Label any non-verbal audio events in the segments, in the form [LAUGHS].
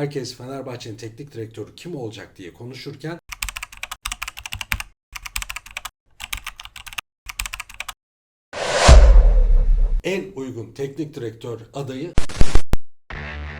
Herkes Fenerbahçe'nin teknik direktörü kim olacak diye konuşurken en uygun teknik direktör adayı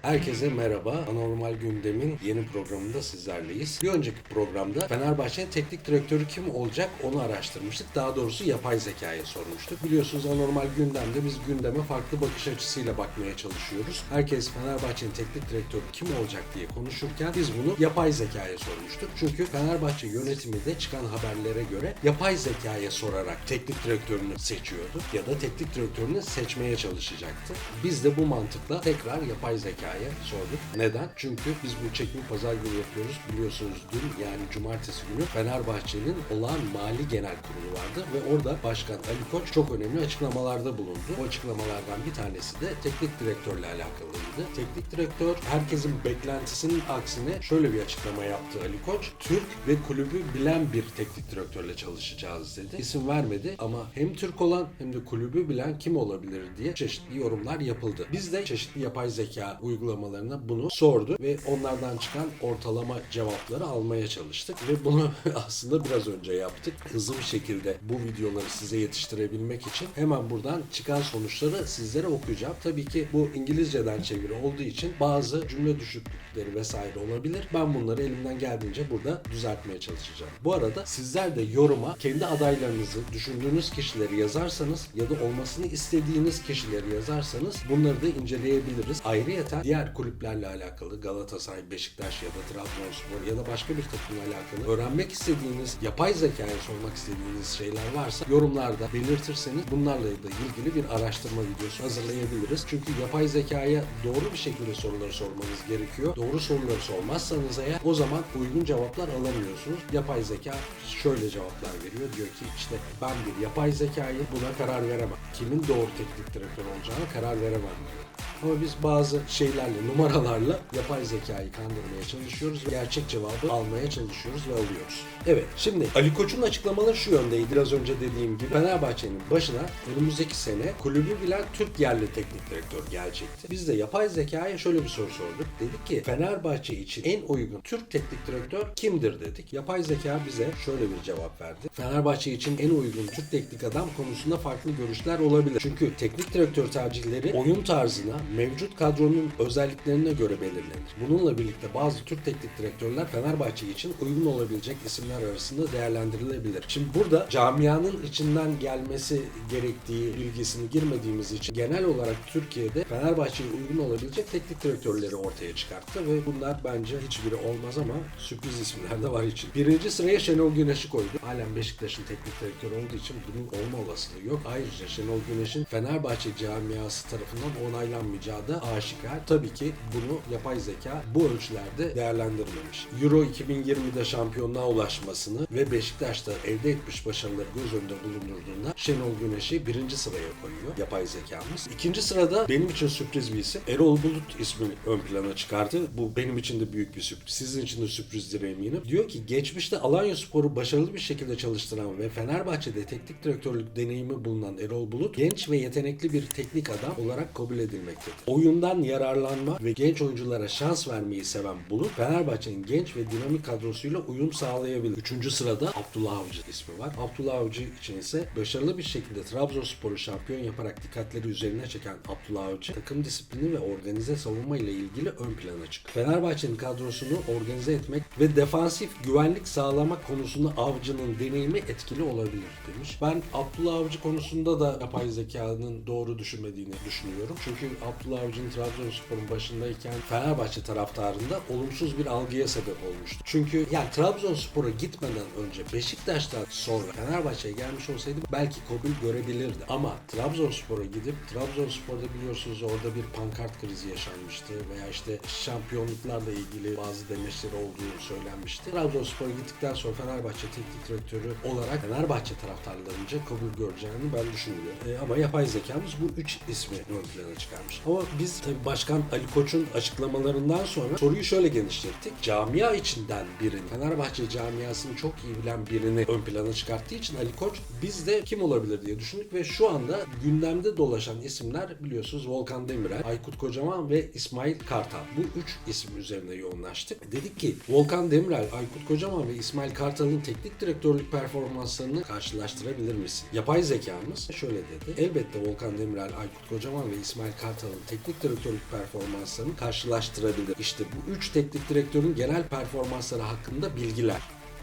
Herkese merhaba. Anormal Gündem'in yeni programında sizlerleyiz. Bir önceki programda Fenerbahçe'nin teknik direktörü kim olacak onu araştırmıştık. Daha doğrusu yapay zekaya sormuştuk. Biliyorsunuz Anormal Gündem'de biz gündeme farklı bakış açısıyla bakmaya çalışıyoruz. Herkes Fenerbahçe'nin teknik direktörü kim olacak diye konuşurken biz bunu yapay zekaya sormuştuk. Çünkü Fenerbahçe yönetimi de çıkan haberlere göre yapay zekaya sorarak teknik direktörünü seçiyordu ya da teknik direktörünü seçmeye çalışacaktı. Biz de bu mantıkla tekrar yapay zekaya sorduk. Neden? Çünkü biz bu çekimi pazar günü yapıyoruz. Biliyorsunuz dün yani cumartesi günü Fenerbahçe'nin olağan mali genel kurulu vardı ve orada Başkan Ali Koç çok önemli açıklamalarda bulundu. O açıklamalardan bir tanesi de teknik direktörle alakalıydı. Teknik direktör herkesin beklentisinin aksine şöyle bir açıklama yaptı Ali Koç. Türk ve kulübü bilen bir teknik direktörle çalışacağız dedi. İsim vermedi ama hem Türk olan hem de kulübü bilen kim olabilir diye çeşitli yorumlar yapıldı. Biz de çeşitli yapay zeka uygulamalarına bunu sordu ve onlardan çıkan ortalama cevapları almaya çalıştık ve bunu [LAUGHS] aslında biraz önce yaptık. Hızlı bir şekilde bu videoları size yetiştirebilmek için hemen buradan çıkan sonuçları sizlere okuyacağım. Tabii ki bu İngilizceden çeviri olduğu için bazı cümle düşüklükleri vesaire olabilir. Ben bunları elimden geldiğince burada düzeltmeye çalışacağım. Bu arada sizler de yoruma kendi adaylarınızı, düşündüğünüz kişileri yazarsanız ya da olmasını istediğiniz kişileri yazarsanız bunları da inceleyebiliriz. Ayrıyeten diğer kulüplerle alakalı Galatasaray, Beşiktaş ya da Trabzonspor ya da başka bir takımla alakalı öğrenmek istediğiniz, yapay zekaya sormak istediğiniz şeyler varsa yorumlarda belirtirseniz bunlarla da ilgili bir araştırma videosu hazırlayabiliriz. Çünkü yapay zekaya doğru bir şekilde soruları sormanız gerekiyor. Doğru soruları sormazsanız eğer o zaman uygun cevaplar alamıyorsunuz. Yapay zeka şöyle cevaplar veriyor. Diyor ki işte ben bir yapay zekayı buna karar veremem. Kimin doğru teknik direktör olacağına karar veremem diyor. Ama biz bazı şeylerle, numaralarla yapay zekayı kandırmaya çalışıyoruz ve gerçek cevabı almaya çalışıyoruz ve alıyoruz. Evet, şimdi Ali Koç'un açıklamaları şu yöndeydi. Biraz önce dediğim gibi Fenerbahçe'nin başına önümüzdeki sene kulübü bilen Türk yerli teknik direktör gelecekti. Biz de yapay zekaya şöyle bir soru sorduk. Dedik ki Fenerbahçe için en uygun Türk teknik direktör kimdir dedik. Yapay zeka bize şöyle bir cevap verdi. Fenerbahçe için en uygun Türk teknik adam konusunda farklı görüşler olabilir. Çünkü teknik direktör tercihleri oyun tarzına, mevcut kadronun özelliklerine göre belirlenir. Bununla birlikte bazı Türk teknik direktörler Fenerbahçe için uygun olabilecek isimler arasında değerlendirilebilir. Şimdi burada camianın içinden gelmesi gerektiği bilgisini girmediğimiz için genel olarak Türkiye'de Fenerbahçe'ye uygun olabilecek teknik direktörleri ortaya çıkarttı ve bunlar bence hiçbiri olmaz ama sürpriz isimler de var için. Birinci sıraya Şenol Güneş'i koydu. Halen Beşiktaş'ın teknik direktörü olduğu için bunun olma olasılığı yok. Ayrıca Şenol Güneş'in Fenerbahçe camiası tarafından onaylanmayacağı da aşikar. Tabii ki bunu yapay zeka bu ölçülerde değerlendirmemiş. Euro 2020'de şampiyonluğa ulaşmasını ve Beşiktaş'ta elde etmiş başarıları göz önünde bulundurduğunda Şenol Güneş'i birinci sıraya koyuyor yapay zekamız. İkinci sırada benim için sürpriz bir isim. Erol Bulut ismini ön plana çıkarttı. Bu benim için de büyük bir sürpriz. Sizin için de sürprizdir eminim. Diyor ki geçmişte Alanya Spor'u başarılı bir şekilde çalıştıran ve Fenerbahçe'de teknik direktörlük deneyimi bulunan Erol Bulut genç ve yetenekli bir teknik adam olarak kabul edilmektedir. Oyundan yararlanma ve genç oyunculara şans vermeyi seven Bulut, Fenerbahçe'nin genç ve dinamik kadrosuyla uyum sağlayabilir. Üçüncü sırada Abdullah Avcı ismi var. Abdullah Avcı için ise başarılı bir şekilde Trabzonspor'u şampiyon yaparak dikkatleri üzerine çeken Abdullah Avcı, takım disiplini ve organize savunma ile ilgili ön plana çıkıyor. Fenerbahçe'nin kadrosunu organize etmek ve defansif güvenlik sağlamak konusunda Avcı'nın deneyimi etkili olabilir demiş. Ben Abdullah Avcı konusunda da yapay zekanın doğru düşünmediğini düşünüyorum. Çünkü Abdullah Avcı'nın Trabzonspor'un başındayken Fenerbahçe taraftarında olumsuz bir algıya sebep olmuştu. Çünkü yani Trabzonspor'a gitmeden önce Beşiktaş'tan sonra Fenerbahçe'ye gelmiş olsaydı belki kabul görebilirdi. Ama Trabzonspor'a gidip Trabzonspor'da biliyorsunuz orada bir pankart krizi yaşanmıştı veya işte şampiyonluklarla ilgili bazı demeçleri olduğu söylenmişti. Trabzonspor'a gittikten sonra Fenerbahçe teknik direktörü olarak Fenerbahçe taraftarlarınca kabul göreceğini ben düşünüyorum. E, ama yapay zekamız bu üç ismi ön plana çıkarmış. Ama biz tabii Başkan Ali Koç'un açıklamalarından sonra soruyu şöyle genişlettik. Camia içinden birini, Fenerbahçe camiasını çok iyi bilen birini ön plana çıkarttığı için Ali Koç biz de kim olabilir diye düşündük ve şu anda gündemde dolaşan isimler biliyorsunuz Volkan Demirel, Aykut Kocaman ve İsmail Kartal. Bu üç isim üzerine yoğunlaştık. Dedik ki Volkan Demirel, Aykut Kocaman ve İsmail Kartal'ın teknik direktörlük performanslarını karşılaştırabilir misin? Yapay zekamız şöyle dedi. Elbette Volkan Demirel, Aykut Kocaman ve İsmail Kartal'ın teknik direktörlük performanslarını karşılaştırabilir. İşte bu üç teknik direktörün genel performansları hakkında bilgiler.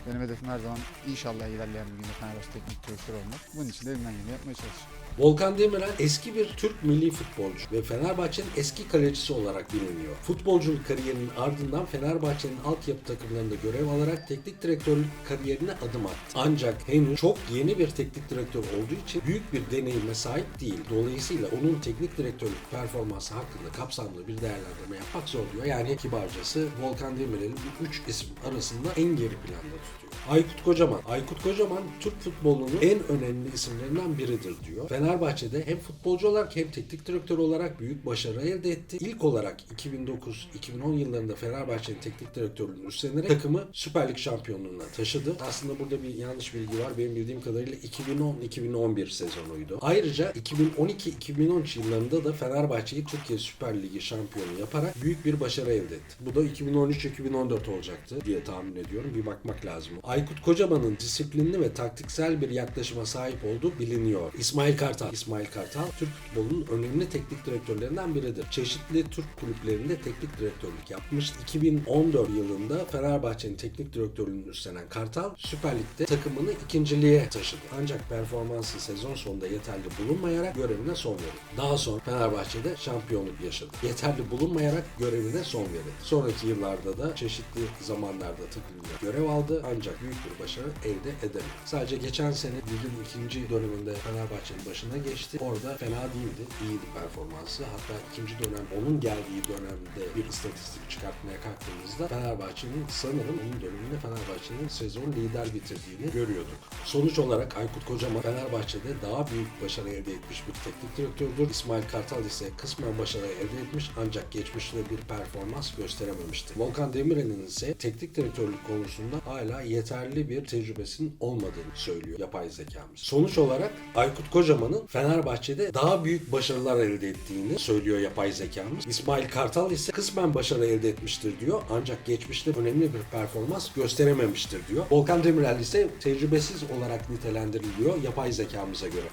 Benim hedefim her zaman inşallah ilerleyen bir günde Fenerbahçe teknik direktör olmak. Bunun için de elimden geleni yapmaya çalışıyorum. Volkan Demirel eski bir Türk milli futbolcu ve Fenerbahçe'nin eski kalecisi olarak biliniyor. Futbolculuk kariyerinin ardından Fenerbahçe'nin altyapı takımlarında görev alarak teknik direktörlük kariyerine adım attı. Ancak henüz çok yeni bir teknik direktör olduğu için büyük bir deneyime sahip değil. Dolayısıyla onun teknik direktörlük performansı hakkında kapsamlı bir değerlendirme yapmak zor diyor. Yani kibarcası Volkan Demirel'i bu üç isim arasında en geri planda tutuyor. Aykut Kocaman. Aykut Kocaman Türk futbolunun en önemli isimlerinden biridir diyor. Fenerbahçe'de hem futbolcu olarak hem teknik direktör olarak büyük başarı elde etti. İlk olarak 2009-2010 yıllarında Fenerbahçe'nin teknik direktörlüğünü üstlenerek takımı Süper Lig şampiyonluğuna taşıdı. Aslında burada bir yanlış bilgi var. Benim bildiğim kadarıyla 2010-2011 sezonuydu. Ayrıca 2012-2013 yıllarında da Fenerbahçe'yi Türkiye Süper Ligi şampiyonu yaparak büyük bir başarı elde etti. Bu da 2013-2014 olacaktı diye tahmin ediyorum. Bir bakmak lazım. Aykut Kocaman'ın disiplinli ve taktiksel bir yaklaşıma sahip olduğu biliniyor. İsmail Kartal. İsmail Kartal Türk futbolunun önemli teknik direktörlerinden biridir. Çeşitli Türk kulüplerinde teknik direktörlük yapmış. 2014 yılında Fenerbahçe'nin teknik direktörlüğünü üstlenen Kartal Süper Lig'de takımını ikinciliğe taşıdı. Ancak performansı sezon sonunda yeterli bulunmayarak görevine son verildi. Daha sonra Fenerbahçe'de şampiyonluk yaşadı. Yeterli bulunmayarak görevine son verildi. Sonraki yıllarda da çeşitli zamanlarda takımında görev aldı ancak büyük bir başarı elde edemedi. Sadece geçen sene ligin ikinci döneminde Fenerbahçe'nin başına geçti. Orada fena değildi. İyiydi performansı. Hatta ikinci dönem onun geldiği dönemde bir istatistik çıkartmaya kalktığımızda Fenerbahçe'nin sanırım onun döneminde Fenerbahçe'nin sezon lider bitirdiğini görüyorduk. Sonuç olarak Aykut Kocaman Fenerbahçe'de daha büyük başarı elde etmiş bir teknik direktördür. İsmail Kartal ise kısmen başarı elde etmiş ancak geçmişte bir performans gösterememişti. Volkan Demirel'in ise teknik direktörlük konusunda hala yeterli bir tecrübesinin olmadığını söylüyor yapay zekamız. Sonuç olarak Aykut Kocaman'ın Fenerbahçe'de daha büyük başarılar elde ettiğini söylüyor yapay zekamız. İsmail Kartal ise kısmen başarı elde etmiştir diyor ancak geçmişte önemli bir performans gösterememiştir diyor. Volkan Demirel ise tecrübesiz olarak nitelendiriliyor yapay zekamıza göre.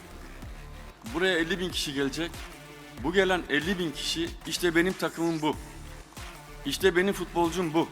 Buraya 50 bin kişi gelecek. Bu gelen 50 bin kişi işte benim takımım bu. İşte benim futbolcum bu.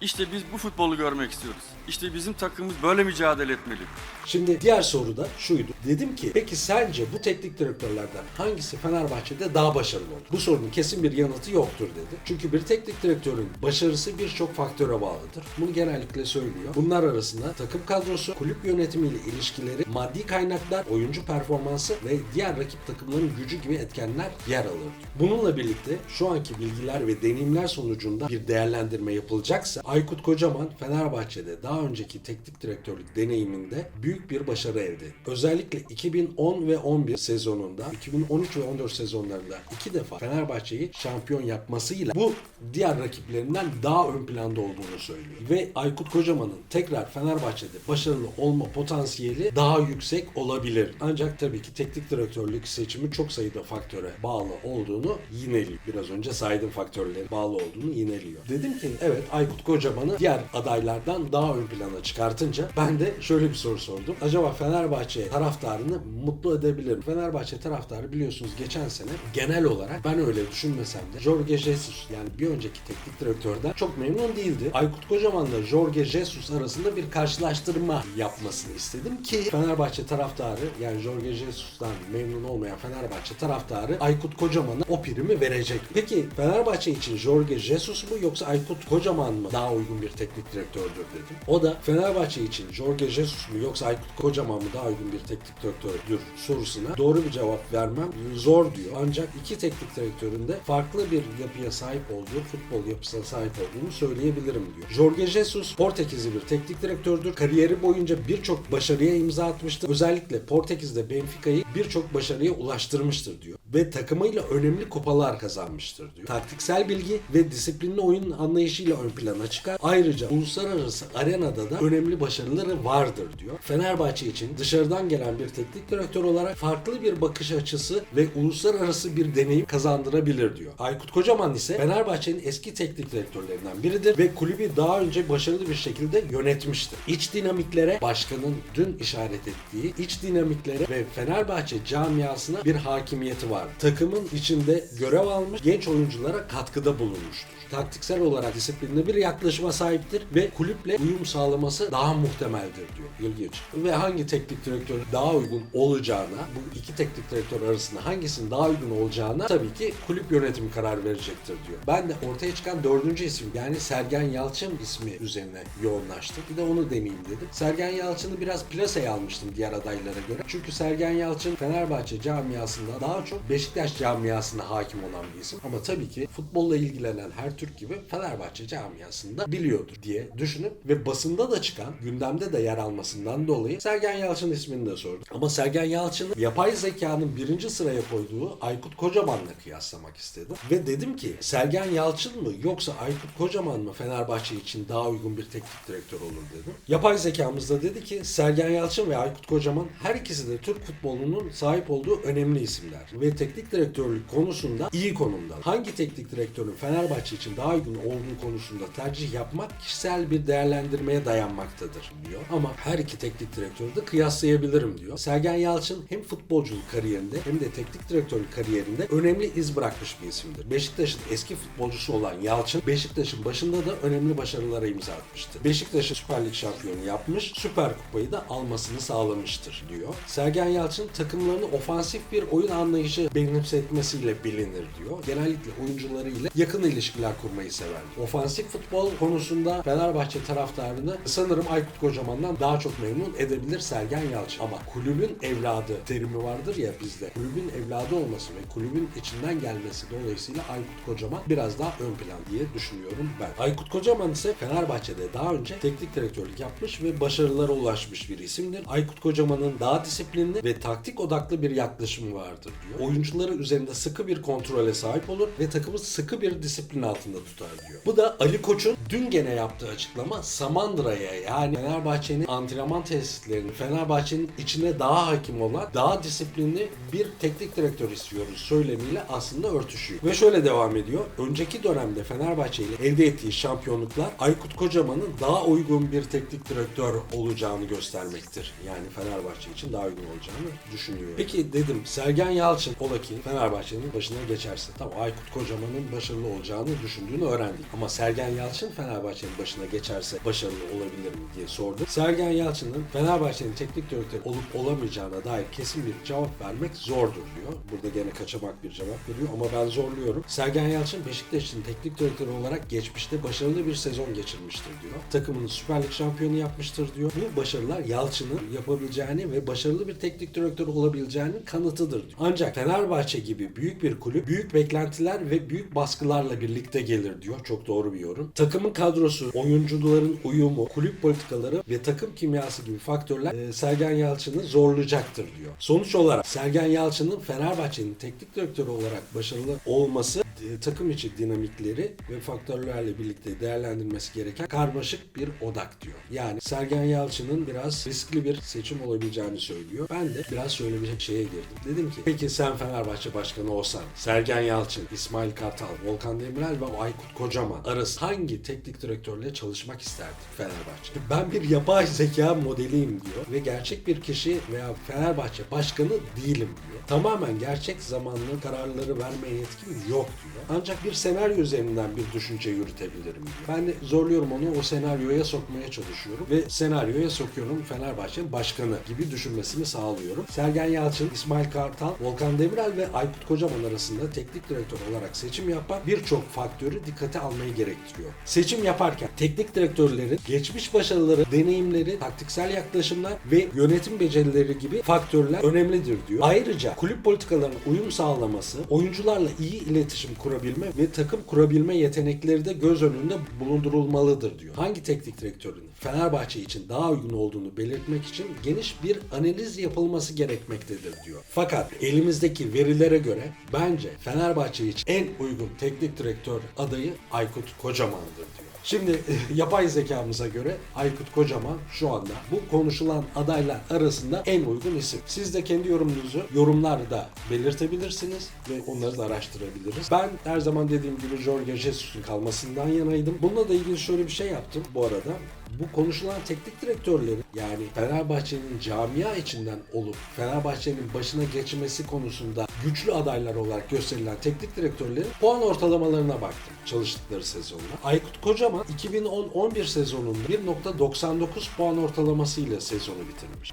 İşte biz bu futbolu görmek istiyoruz. İşte bizim takımımız böyle mücadele etmeli. Şimdi diğer soru da şuydu. Dedim ki peki sence bu teknik direktörlerden hangisi Fenerbahçe'de daha başarılı olur? Bu sorunun kesin bir yanıtı yoktur dedi. Çünkü bir teknik direktörün başarısı birçok faktöre bağlıdır. Bunu genellikle söylüyor. Bunlar arasında takım kadrosu, kulüp yönetimiyle ilişkileri, maddi kaynaklar, oyuncu performansı ve diğer rakip takımların gücü gibi etkenler yer alır. Bununla birlikte şu anki bilgiler ve deneyimler sonucunda bir değerlendirme yapılacaksa Aykut Kocaman Fenerbahçe'de daha önceki teknik direktörlük deneyiminde büyük bir başarı elde etti. Özellikle 2010 ve 11 sezonunda, 2013 ve 14 sezonlarında iki defa Fenerbahçe'yi şampiyon yapmasıyla bu diğer rakiplerinden daha ön planda olduğunu söylüyor. Ve Aykut Kocaman'ın tekrar Fenerbahçe'de başarılı olma potansiyeli daha yüksek olabilir. Ancak tabii ki teknik direktörlük seçimi çok sayıda faktöre bağlı olduğunu yineliyor. Biraz önce saydığım faktörlere bağlı olduğunu yineliyor. Dedim ki evet Aykut Kocaman'ı diğer adaylardan daha ön plana çıkartınca ben de şöyle bir soru sordum. Acaba Fenerbahçe taraftarını mutlu edebilir mi? Fenerbahçe taraftarı biliyorsunuz geçen sene genel olarak ben öyle düşünmesem de Jorge Jesus yani bir önceki teknik direktörden çok memnun değildi. Aykut Kocaman'la Jorge Jesus arasında bir karşılaştırma yapmasını istedim ki Fenerbahçe taraftarı yani Jorge Jesus'tan memnun olmayan Fenerbahçe taraftarı Aykut Kocaman'a o primi verecek. Peki Fenerbahçe için Jorge Jesus mu yoksa Aykut Kocaman mı daha daha uygun bir teknik direktördür dedim. O da Fenerbahçe için Jorge Jesus mu yoksa Aykut Kocaman mı daha uygun bir teknik direktördür sorusuna doğru bir cevap vermem zor diyor. Ancak iki teknik direktörün de farklı bir yapıya sahip olduğu, futbol yapısına sahip olduğunu söyleyebilirim diyor. Jorge Jesus Portekizli bir teknik direktördür. Kariyeri boyunca birçok başarıya imza atmıştır. Özellikle Portekiz'de Benfica'yı birçok başarıya ulaştırmıştır diyor. Ve takımıyla önemli kupalar kazanmıştır diyor. Taktiksel bilgi ve disiplinli oyun anlayışıyla ön plana çıkar. Ayrıca uluslararası arenada da önemli başarıları vardır diyor. Fenerbahçe için dışarıdan gelen bir teknik direktör olarak farklı bir bakış açısı ve uluslararası bir deneyim kazandırabilir diyor. Aykut Kocaman ise Fenerbahçe'nin eski teknik direktörlerinden biridir ve kulübü daha önce başarılı bir şekilde yönetmiştir. İç dinamiklere başkanın dün işaret ettiği iç dinamiklere ve Fenerbahçe camiasına bir hakimiyeti var. Takımın içinde görev almış genç oyunculara katkıda bulunmuştur. Taktiksel olarak disiplinli bir yaklaşıma sahiptir ve kulüple uyum sağlaması daha muhtemeldir diyor. İlginç. Ve hangi teknik direktör daha uygun olacağına, bu iki teknik direktör arasında hangisinin daha uygun olacağına tabii ki kulüp yönetimi karar verecektir diyor. Ben de ortaya çıkan dördüncü isim yani Sergen Yalçın ismi üzerine yoğunlaştım. Bir de onu deneyeyim dedim. Sergen Yalçın'ı biraz plasaya almıştım diğer adaylara göre. Çünkü Sergen Yalçın Fenerbahçe camiasında daha çok Beşiktaş camiasına hakim olan bir isim. Ama tabii ki futbolla ilgilenen her Türk gibi Fenerbahçe camiasında biliyordur diye düşünüp ve basında da çıkan, gündemde de yer almasından dolayı Sergen Yalçın ismini de sordum. Ama Sergen Yalçın'ı yapay zekanın birinci sıraya koyduğu Aykut Kocaman'la kıyaslamak istedim. Ve dedim ki Sergen Yalçın mı yoksa Aykut Kocaman mı Fenerbahçe için daha uygun bir teknik direktör olur dedim. Yapay zekamız da dedi ki Sergen Yalçın ve Aykut Kocaman her ikisi de Türk futbolunun sahip olduğu önemli isimler. Ve teknik direktörlük konusunda iyi konumda. Hangi teknik direktörün Fenerbahçe için daha uygun olduğu konusunda tercih yapmak kişisel bir değerlendirmeye dayanmaktadır diyor. Ama her iki teknik direktörü de kıyaslayabilirim diyor. Sergen Yalçın hem futbolculuk kariyerinde hem de teknik direktörlük kariyerinde önemli iz bırakmış bir isimdir. Beşiktaş'ın eski futbolcusu olan Yalçın, Beşiktaş'ın başında da önemli başarılara imza atmıştır. Beşiktaş'ı Süper Lig şampiyonu yapmış, Süper Kupayı da almasını sağlamıştır diyor. Sergen Yalçın takımlarını ofansif bir oyun anlayışı benimsetmesiyle bilinir diyor. Genellikle oyuncularıyla yakın ilişkiler kurmayı sever. Ofansif futbol konusunda Fenerbahçe taraftarını sanırım Aykut Kocaman'dan daha çok memnun edebilir Sergen Yalçın. Ama kulübün evladı terimi vardır ya bizde. Kulübün evladı olması ve kulübün içinden gelmesi dolayısıyla Aykut Kocaman biraz daha ön plan diye düşünüyorum ben. Aykut Kocaman ise Fenerbahçe'de daha önce teknik direktörlük yapmış ve başarılara ulaşmış bir isimdir. Aykut Kocaman'ın daha disiplinli ve taktik odaklı bir yaklaşımı vardır diyor. Oyuncuları üzerinde sıkı bir kontrole sahip olur ve takımı sıkı bir disiplin altında tutar diyor. Bu da Ali Koç'un dün gene yaptığı açıklama Samandıra'ya yani Fenerbahçe'nin antrenman tesislerinin Fenerbahçe'nin içine daha hakim olan, daha disiplinli bir teknik direktör istiyoruz söylemiyle aslında örtüşüyor. Ve şöyle devam ediyor. Önceki dönemde Fenerbahçe ile elde ettiği şampiyonluklar Aykut Kocaman'ın daha uygun bir teknik direktör olacağını göstermektir. Yani Fenerbahçe için daha uygun olacağını düşünüyor. Peki dedim Sergen Yalçın ola ki Fenerbahçe'nin başına geçerse. Tamam Aykut Kocaman'ın başarılı olacağını düşündüğünü öğrendik. Ama Sergen Yalçın Fenerbahçe'nin başına geçerse başarılı olabilir mi diye sordum. Sergen Yalçın'ın Fenerbahçe'nin teknik direktörü olup olamayacağına dair kesin bir cevap vermek zordur diyor. Burada gene kaçamak bir cevap veriyor ama ben zorluyorum. Sergen Yalçın Beşiktaş'ın teknik direktörü olarak geçmişte başarılı bir sezon geçirmiştir diyor. Takımını Süper Lig şampiyonu yapmıştır diyor. Bu başarılar Yalçın'ın yapabileceğini ve başarılı bir teknik direktör olabileceğinin kanıtıdır diyor. Ancak Fenerbahçe gibi büyük bir kulüp büyük beklentiler ve büyük baskılarla birlikte gelir diyor. Çok doğru bir yorum. Takımın kadrosu, oyuncuların uyumu, kulüp politikaları ve takım kimyası gibi faktörler e, Sergen Yalçın'ı zorlayacaktır diyor. Sonuç olarak Sergen Yalçın'ın Fenerbahçe'nin teknik direktörü olarak başarılı olması takım içi dinamikleri ve faktörlerle birlikte değerlendirmesi gereken karmaşık bir odak diyor. Yani Sergen Yalçın'ın biraz riskli bir seçim olabileceğini söylüyor. Ben de biraz bir şeye girdim. Dedim ki peki sen Fenerbahçe başkanı olsan Sergen Yalçın, İsmail Kartal, Volkan Demirel ve Aykut Kocaman arası hangi teknik direktörle çalışmak isterdi Fenerbahçe? Ben bir yapay zeka modeliyim diyor ve gerçek bir kişi veya Fenerbahçe başkanı değilim diyor. Tamamen gerçek zamanlı kararları vermeye yetkim yok diyor. Ancak bir senaryo üzerinden bir düşünce yürütebilirim diyor. Ben de zorluyorum onu o senaryoya sokmaya çalışıyorum ve senaryoya sokuyorum Fenerbahçe'nin başkanı gibi düşünmesini sağlıyorum. Sergen Yalçın, İsmail Kartal, Volkan Demirel ve Aykut Kocaman arasında teknik direktör olarak seçim yapmak birçok faktörü dikkate almayı gerektiriyor. Seçim yaparken teknik direktörlerin geçmiş başarıları, deneyimleri, taktiksel yaklaşımlar ve yönetim becerileri gibi faktörler önemlidir diyor. Ayrıca kulüp politikalarına uyum sağlaması, oyuncularla iyi iletişim kurabilme ve takım kurabilme yetenekleri de göz önünde bulundurulmalıdır diyor. Hangi teknik direktörün Fenerbahçe için daha uygun olduğunu belirtmek için geniş bir analiz yapılması gerekmektedir diyor. Fakat elimizdeki verilere göre bence Fenerbahçe için en uygun teknik direktör adayı Aykut Kocaman'dır diyor. Şimdi yapay zekamıza göre Aykut Kocaman şu anda bu konuşulan adaylar arasında en uygun isim. Siz de kendi yorumunuzu yorumlarda belirtebilirsiniz ve onları da araştırabiliriz. Ben her zaman dediğim gibi Jorge Jesus'un kalmasından yanaydım. Bununla da ilgili şöyle bir şey yaptım bu arada. Bu konuşulan teknik direktörlerin yani Fenerbahçe'nin camia içinden olup Fenerbahçe'nin başına geçmesi konusunda güçlü adaylar olarak gösterilen teknik direktörlerin puan ortalamalarına baktım çalıştıkları sezonda. Aykut Kocaman 2010-11 sezonunda 1.99 puan ortalamasıyla sezonu bitirmiş.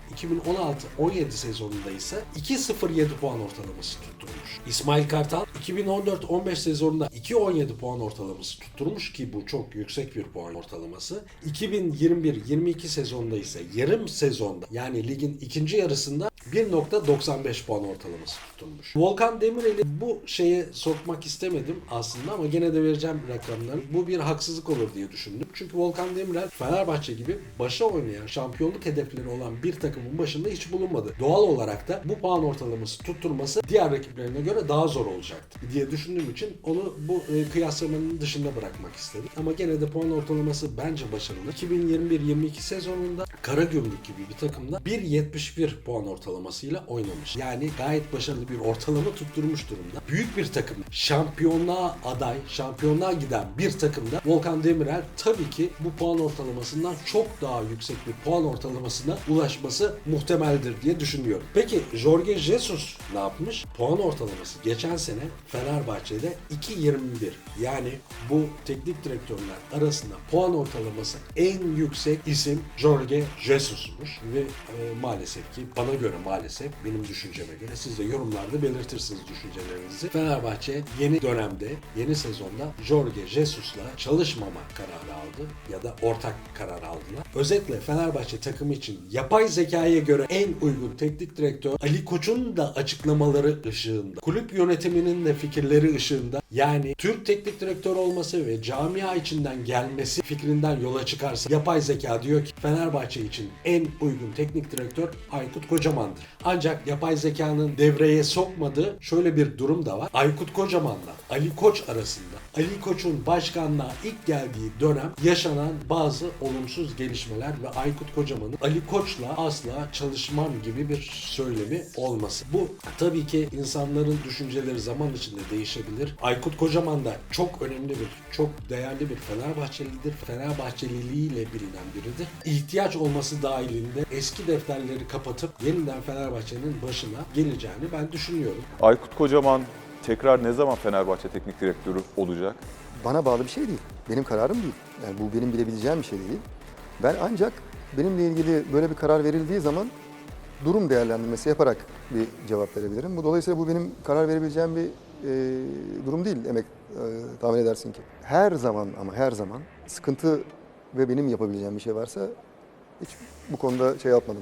2016-17 sezonunda ise 2.07 puan ortalaması tutturmuş. İsmail Kartal 2014-15 sezonunda 2.17 puan ortalaması tutturmuş ki bu çok yüksek bir puan ortalaması. 2021-22 sezonda ise yarım sezonda yani ligin ikinci yarısında 1.95 puan ortalaması tutulmuş. Volkan Demirel'i bu şeye sokmak istemedim aslında ama gene de vereceğim rakamları. Bu bir haksızlık olur diye düşündüm. Çünkü Volkan Demirel Fenerbahçe gibi başa oynayan, şampiyonluk hedefleri olan bir takımın başında hiç bulunmadı. Doğal olarak da bu puan ortalaması tutturması diğer rakiplerine göre daha zor olacaktı diye düşündüğüm için onu bu e, kıyaslamanın dışında bırakmak istedim. Ama gene de puan ortalaması bence başarılı. 2021-22 sezonunda Karagümrük gibi bir takımda 1.71 puan ortalamasıyla oynamış. Yani gayet başarılı bir ortalama tutturmuş durumda. Büyük bir takım, şampiyonluğa aday, şampiyonluğa giden bir takımda Volkan Demirel tabii ki bu puan ortalamasından çok daha yüksek bir puan ortalamasına ulaşması muhtemeldir diye düşünüyorum. Peki Jorge Jesus ne yapmış? Puan ortalaması geçen sene Fenerbahçe'de 2.21. Yani bu teknik direktörler arasında puan ortalaması en yüksek isim Jorge Jesus'muş ve e, maalesef ki bana göre maalesef benim düşünceme göre siz de yorumlarda belirtirsiniz düşüncelerinizi. Fenerbahçe yeni dönemde, yeni sezonda Jorge Jesus'la çalışmama kararı aldı ya da ortak karar aldılar. Özetle Fenerbahçe takımı için yapay zekaya göre en uygun teknik direktör Ali Koç'un da açıklamaları ışığında, kulüp yönetiminin de fikirleri ışığında yani Türk teknik direktör olması ve camia içinden gelmesi fikrinden yola çıkarsa yapay zeka diyor ki Fenerbahçe için en uygun teknik direktör Aykut Kocaman'dır. Ancak yapay zekanın devreye sokmadığı şöyle bir durum da var. Aykut Kocaman'la Ali Koç arasında Ali Koç'un başkanlığa ilk geldiği dönem yaşanan bazı olumsuz gelişmeler ve Aykut Kocaman'ın Ali Koç'la asla çalışmam gibi bir söylemi olması. Bu tabii ki insanların düşünceleri zaman içinde değişebilir. Aykut Kocaman da çok önemli bir, çok değerli bir Fenerbahçelidir. Fenerbahçeliliğiyle bilinen biridir. İhtiyaç olması dahilinde eski defterleri kapatıp yeniden Fenerbahçe'nin başına geleceğini ben düşünüyorum. Aykut Kocaman tekrar ne zaman Fenerbahçe teknik direktörü olacak? bana bağlı bir şey değil. Benim kararım değil. Yani bu benim bilebileceğim bir şey değil. Ben ancak benimle ilgili böyle bir karar verildiği zaman durum değerlendirmesi yaparak bir cevap verebilirim. Bu dolayısıyla bu benim karar verebileceğim bir e, durum değil emek e, tahmin edersin ki. Her zaman ama her zaman sıkıntı ve benim yapabileceğim bir şey varsa hiç bu konuda şey yapmadım.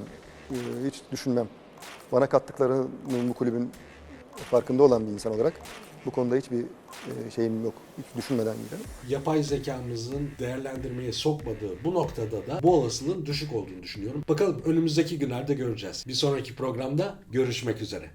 E, hiç düşünmem. Bana kattıklarının bu kulübün farkında olan bir insan olarak bu konuda hiçbir e, şeyim yok. Hiç düşünmeden giderim. yapay zekamızın değerlendirmeye sokmadığı bu noktada da bu olasılığın düşük olduğunu düşünüyorum. Bakalım önümüzdeki günlerde göreceğiz. Bir sonraki programda görüşmek üzere.